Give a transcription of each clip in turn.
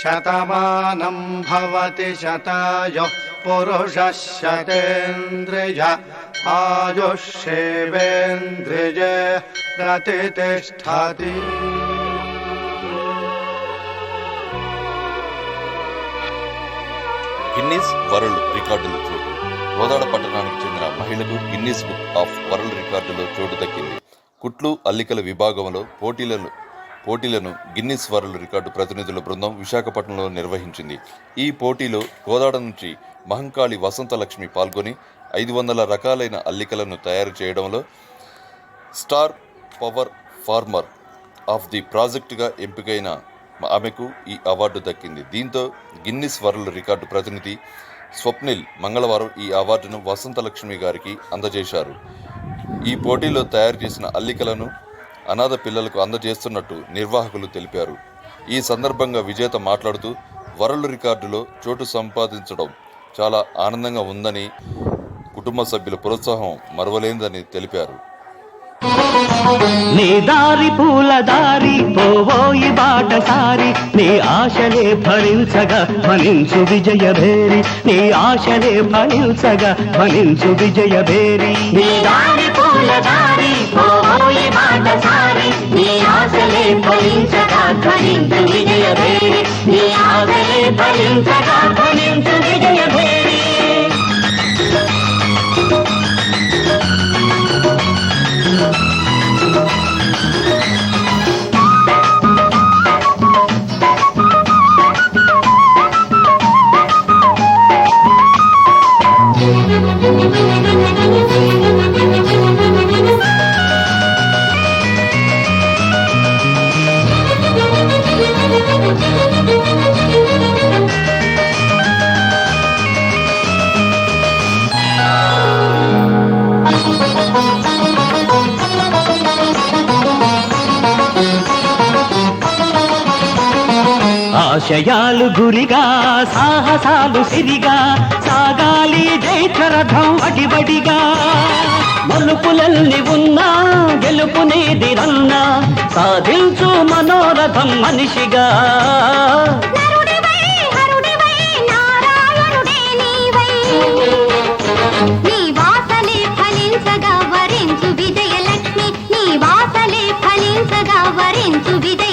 Shatamanam Bhavati శతాయుః పురుషः శతేంద్రియ ఆయుష్యేవేంద్రియే ప్రతిష్టతి Guinness world రికార్డుల చోటు. గోదాడ పట్టణానికి చెందిన మహిళకు గిన్నీస్ బుక్ ఆఫ్ వరల్డ్ రికార్డులో చోటు దక్కింది. కుట్లు అల్లికల విభాగంలో పోటీలను పోటీలను గిన్నిస్ వరల్డ్ రికార్డు ప్రతినిధుల బృందం విశాఖపట్నంలో నిర్వహించింది. ఈ పోటీలో గోదాడ నుంచి మహంకాళి వసంతలక్ష్మి పాల్గొని ఐదు వందల రకాలైన అల్లికలను తయారు చేయడంలో star power farmer of the ప్రాజెక్టుగా ఎంపికైన ఆమెకు ఈ అవార్డు దక్కింది. దీంతో గిన్నిస్ వరల్డ్ రికార్డు ప్రతినిధి స్వప్నిల్ మంగళవారం ఈ అవార్డును వసంతలక్ష్మి గారికి అందజేశారు. ఈ పోటీలో తయారు చేసిన అల్లికలను అనాథ పిల్లలకు అందజేస్తున్నట్టు నిర్వాహకులు తెలిపారు. ఈ సందర్భంగా విజేత మాట్లాడుతూ వరల్డ్ రికార్డులో చోటు సంపాదించడం చాలా ఆనందంగా ఉందని కుటుంబ సభ్యుల ప్రోత్సాహం మరవలేనిదని తెలిపారు. నీ దారి పూల దారి పోవోయి బాటసారి నీ ఆశలే ఫలించగా ఫలించు విజయ భేరి. నీ ఆశలే ఫలించగా ఫలించు విజయ భేరి. నీ దారి పూల దారి పోయి బాటసారి నీ ఆశలే ఫలించగా ఫలించు విజయ నీ ఆశలే ఫలించగా ఫలించు ఆశయాలు గురిగా సాహసాలు సిరిగా సాగాలి జైత్రరథం అడిబడిగా మలుపులల్లి ఉన్నా గెలుపునేది రన్నా సాధించు మనోరథం మనిషిగా. నీ వరించు విజయలక్ష్మి నీ వాసలే ఫలించగా వరించు విజయ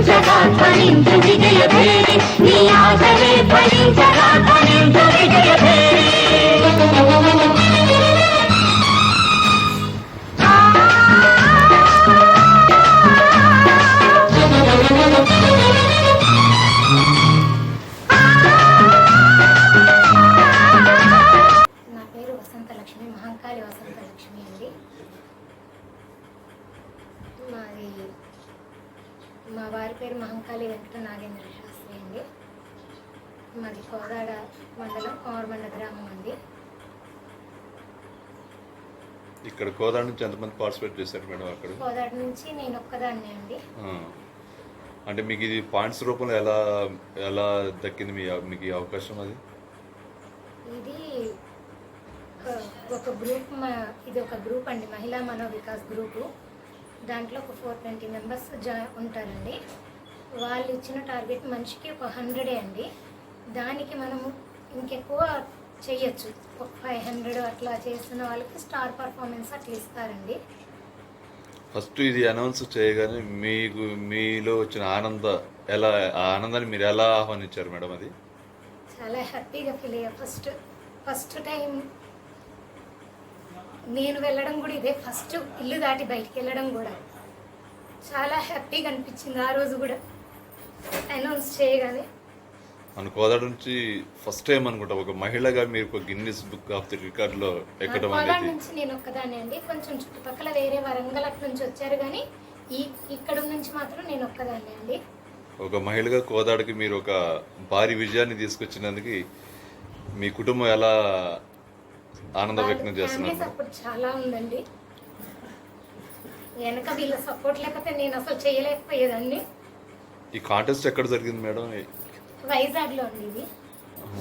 ఫలించగా ఫలించు విజయ భేరి నీ ఆశలే ఫలించగా ఫలించు విజయ భేరి మా వారి పేరు మహంకాళి వెంకట నాగేంద్ర శాస్త్రి అండి. మాది కోదాడ మండలం కోమరమండ గ్రామం అండి. ఇక్కడ కోదాడ నుంచి ఎంతమంది పార్టిసిపేట్ చేశారు మేడం అక్కడ? కోదాడ నుంచి నేను ఒక్కదాన్నే అండి. అంటే మీకు ఇది పాయింట్స్ రూపంలో ఎలా ఎలా దక్కింది మీ మీకు ఈ అవకాశం అది? ఇది ఒక- గ్రూప్ మా ఇది ఒక గ్రూప్ అండి మహిళా మనో వికాస్ గ్రూపు. దాంట్లో ఒక ఫోర్ ట్వంటీ మెంబర్స్ జా ఉంటారండి. వాళ్ళు ఇచ్చిన టార్గెట్ మనిషికి ఒక హండ్రెడే అండి. దానికి మనము ఇంకెక్కువ చెయ్యొచ్చు. ఒక ఫైవ్ హండ్రెడ్ అట్లా చేస్తున్న వాళ్ళకి స్టార్ పర్ఫార్మెన్స్ అట్లా ఇస్తారండి. ఫస్ట్ ఇది అనౌన్స్ చేయగానే మీకు మీలో వచ్చిన ఆనంద ఎలా ఆ ఆనందాన్ని మీరు ఎలా ఆహ్వానించారు మేడం అది? చాలా హ్యాపీగా ఫీల్ అయ్యా. ఫస్ట్ ఫస్ట్ టైం నేను వెళ్ళడం కూడా ఇదే. ఫస్ట్ ఇల్లు దాటి బయటికి వెళ్ళడం కూడా. చాలా హ్యాపీగా అనిపించింది ఆ రోజు కూడా. అనౌన్స్ చేయగానే. మన కోదాడ నుంచి ఫస్ట్ టైం అనుకుంటా ఒక మహిళగా మీరు ఒక గిన్నిస్ బుక్ ఆఫ్ ది రికార్డులో ఎక్కడం అనేది. నుంచి నేను ఒక్కదాన్ని అండి. కొంచెం చుట్టుపక్కల వేరే వరంగల్ అటు నుంచి వచ్చారు కానీ ఈ ఇక్కడ నుంచి మాత్రం నేను ఒక్కదాన్ని అండి. ఒక మహిళగా కోదాడికి మీరు ఒక భారీ విజయాన్ని తీసుకొచ్చినందుకు మీ కుటుంబం ఎలా ఆనందం వ్యక్తం ఫ్యామిలీ చేస్తున్నారు సపోర్ట్ చాలా ఉందండి. వెనక వీళ్ళ సపోర్ట్ లేకపోతే నేను అసలు చేయలేకపోయేదాన్ని. ఈ కాంటెస్ట్ ఎక్కడ జరిగింది మేడం? వైజాగ్లో అండి ఇది.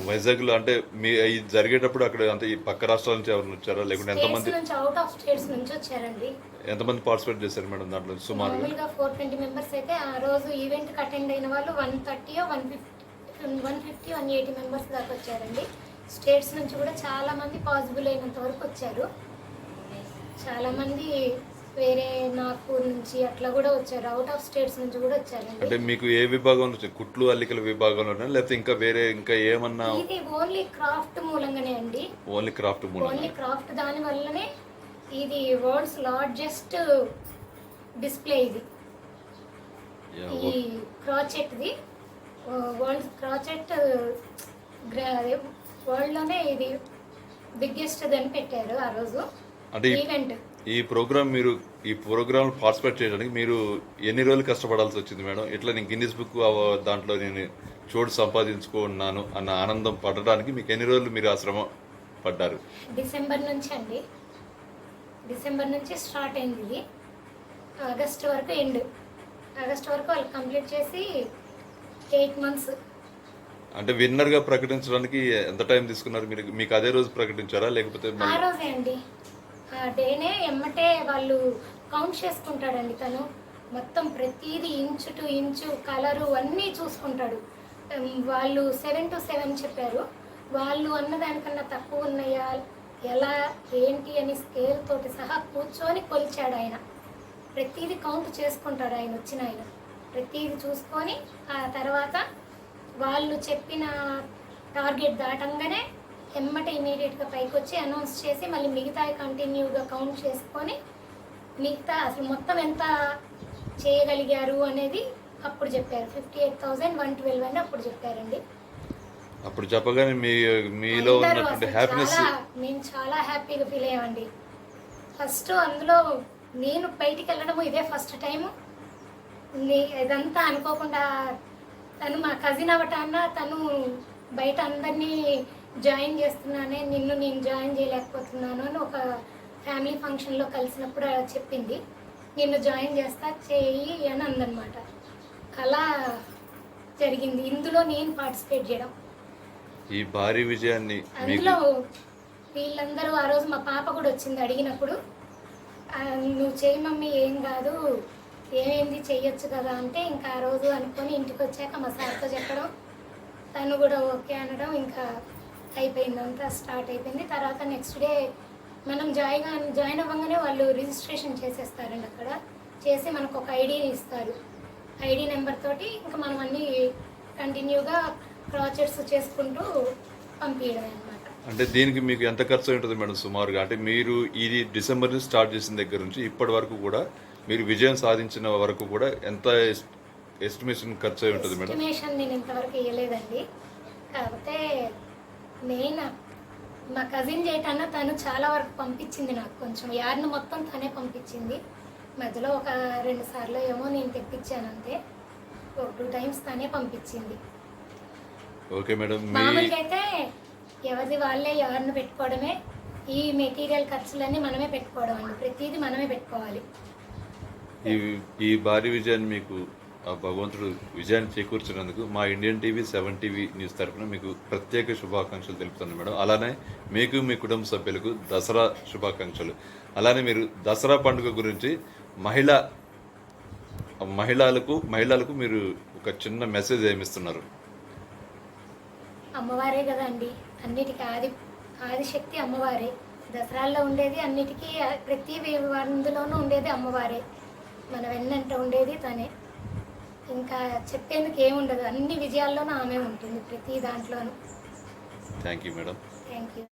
వైజాగ్లో అంటే మీ ఇది జరిగేటప్పుడు అక్కడ అంటే ఈ పక్క రాష్ట్రాల నుంచి ఎవరు వచ్చారా? లేకుంటే ఎంతమంది నుంచి అవుట్ ఆఫ్ స్టేట్స్ నుంచి వచ్చారండి. ఎంతమంది పార్టిసిపేట్ చేశారు మేడం దాంట్లో? సుమారుగా? మామూలుగా ఫోర్ ట్వంటీ మెంబర్స్ అయితే ఆ రోజు ఈవెంట్కి అటెండ్ అయిన వాళ్ళు one thirty one fifty one fifty one eighty members దాకా వచ్చారండి. స్టేట్స్ నుంచి కూడా చాలా మంది పాసిబుల్ అయినంత వరకు వచ్చారు. చాలా మంది వేరే నాగ్పూర్ నుంచి అట్లా కూడా వచ్చారు. అవుట్ ఆఫ్ స్టేట్స్ నుంచి కూడా వచ్చారండి. అంటే మీకు ఏ విభాగంలో వచ్చారు? కుట్లు అల్లికల విభాగంలోనే లేకపోతే ఇంకా వేరే ఇంకా ఏమన్నా ఇది ఓన్లీ క్రాఫ్ట్ మూలంగానే అండి. ఓన్లీ క్రాఫ్ట్ మూలం ఓన్లీ క్రాఫ్ట్ దాని వల్లనే ఇది వరల్డ్స్ లార్జెస్ట్ డిస్ప్లే ఇది. ఈ క్రాచెట్ది. వరల్డ్ క్రాచెట్ వరల్డ్లోనే ఇది బిగ్గెస్ట్ అని పెట్టారు ఆ రోజు. అంటే ఈ- ఈవెంట్ ఈ ప్రోగ్రామ్ మీరు ఈ ప్రోగ్రామ్ పార్టిసిపేట్ చేయడానికి మీరు ఎన్ని రోజులు కష్టపడాల్సి వచ్చింది మేడం? ఇట్లా నేను గిన్నిస్ బుక్ దాంట్లో నేను చోటు సంపాదించుకున్నాను అన్న ఆనందం పడడానికి మీకు ఎన్ని రోజులు మీరు ఆ శ్రమ పడ్డారు? డిసెంబర్ నుంచి అండి. డిసెంబర్ నుంచి స్టార్ట్ అయింది ఇది. ఆగస్ట్ వరకు ఎండ్ ఆగస్ట్ వరకు వాళ్ళు కంప్లీట్ చేసి ఎయిట్ మంత్స్ అంటే విన్నర్గా ప్రకటించడానికి ఎంత టైం తీసుకున్నారు? మీరు మీకు అదే రోజు ప్రకటించారా? లేకపోతే ఆ రోజే అండి. ఆ డేనే ఎమ్మటే వాళ్ళు కౌంట్ చేసుకుంటాడండి తను. మొత్తం ప్రతిదీ ఇంచు టు ఇంచు కలరు అన్నీ చూసుకుంటాడు. ఉమ్, వాళ్ళు సెవెన్ టు సెవెన్ చెప్పారు. వాళ్ళు అన్న దానికన్నా తక్కువ ఉన్నాయా? ఎలా? ఏంటి? అని స్కేల్ తోటి సహా కూర్చొని కొలిచాడు ఆయన. ప్రతిదీ కౌంట్ చేసుకుంటాడు ఆయన వచ్చిన ఆయన. ప్రతిదీ చూసుకొని ఆ తర్వాత వాళ్ళు చెప్పిన టార్గెట్ దాటంగానే ఎమ్మట ఇమీడియట్గా పైకి వచ్చి అనౌన్స్ చేసి మళ్ళీ మిగతా కంటిన్యూగా కౌంట్ చేసుకొని మిగతా అసలు మొత్తం ఎంత చేయగలిగారు అనేది అప్పుడు చెప్పారు. Fifty eight thousand one twelve అని అప్పుడు చెప్పారండి. అప్పుడు చెప్పగానే మీ మీలో ఉన్నటువంటి హ్యాపీనెస్ చాలా మేము చాలా హ్యాపీగా ఫీల్ అయ్యామండి. ఫస్ట్ అందులో నేను బయటికి వెళ్ళడము ఇదే ఫస్ట్ టైము. ఇదంతా అనుకోకుండా తను మా కజిన్ అవటాన్న తను బయట అందరినీ జాయిన్ చేస్తున్నానే నిన్ను నేను జాయిన్ చేయలేకపోతున్నాను అని ఒక ఫ్యామిలీ ఫంక్షన్లో కలిసినప్పుడు చెప్పింది. నిన్ను జాయిన్ చేస్తా చేయి అని అందనమాట. అలా జరిగింది. ఇందులో నేను పార్టిసిపేట్ చేయడం. ఈ భారీ విజయాన్ని అందులో వీళ్ళందరూ ఆ రోజు మా పాప కూడా వచ్చింది అడిగినప్పుడు. "ఆ, నువ్వు చేయి మమ్మీ ఏం కాదు. ఏమైంది? చెయ్యొచ్చు కదా అంటే ఇంకా ఆ రోజు అనుకొని ఇంటికి వచ్చాక మా సార్తో చెప్పడం. తను కూడా ఓకే అనడం ఇంకా అయిపోయింది. అంతా స్టార్ట్ అయిపోయింది. తర్వాత నెక్స్ట్ డే మనం జాయిన్ జాయిన్ అవ్వగానే వాళ్ళు రిజిస్ట్రేషన్ చేసేస్తారండి అక్కడ. చేసి మనకు ఒక ఐడిని ఇస్తారు. ఐడి నెంబర్ తోటి ఇంకా మనం అన్నీ కంటిన్యూగా ప్రాజెక్ట్స్ చేసుకుంటూ పంపించడం అనమాట అంటే దీనికి మీకు ఎంత ఖర్చు ఉంటుంది మేడం సుమారుగా? అంటే మీరు ఇది డిసెంబర్ నుంచి స్టార్ట్ చేసిన దగ్గర నుంచి ఇప్పటి వరకు కూడా మీరు విజయం సాధించిన వరకు కూడా ఎంత ఎస్టిమేషన్ ఖర్చు అయి ఉంటుంది మేడం? ఎస్టిమేషన్ నేను ఇంతవరకు ఇవ్వలేదండి కాకపోతే మెయిన్ మా కజిన్ చేయటన్నా తను చాలా వరకు పంపించింది నాకు కొంచెం. యార్న్ మొత్తం తనే పంపించింది. మధ్యలో ఒక రెండు సార్లు ఏమో నేను తెప్పించాను అంతే ఒక టూ టైమ్స్ తనే పంపించింది. Okay madam. మామూలుగా అయితే ఎవరిది వాళ్ళే ఎవరిని పెట్టుకోవడమే. ఈ మెటీరియల్ ఖర్చులన్నీ మనమే పెట్టుకోవడం అండి. ప్రతిదీ మనమే పెట్టుకోవాలి. ఈ ఈ భారీ విజయాన్ని మీకు ఆ భగవంతుడు విజయాన్ని చేకూర్చినందుకు మా Indian TV seven TV news తరఫున మీకు ప్రత్యేక శుభాకాంక్షలు తెలుపుతున్నాను మేడం. అలానే మీకు మీ కుటుంబ సభ్యులకు దసరా శుభాకాంక్షలు. అలానే మీరు దసరా పండుగ గురించి మహిళ మహిళలకు మహిళలకు మీరు ఒక చిన్న మెసేజ్ ఏమిస్తున్నారు అమ్మవారే కదండి. అన్నిటికీ ఆది ఆదిశక్తి అమ్మవారే. దసరాల్లో ఉండేది అన్నిటికీ ప్రతి అందులోనూ ఉండేది అమ్మవారే. మన వెన్నంట ఉండేది తనే. ఇంకా చెప్పేందుకు ఏముండదు. అన్ని విజయాల్లోనూ ఆమె ఉంటుంది ప్రతి దాంట్లోనూ. Thank you madam thank you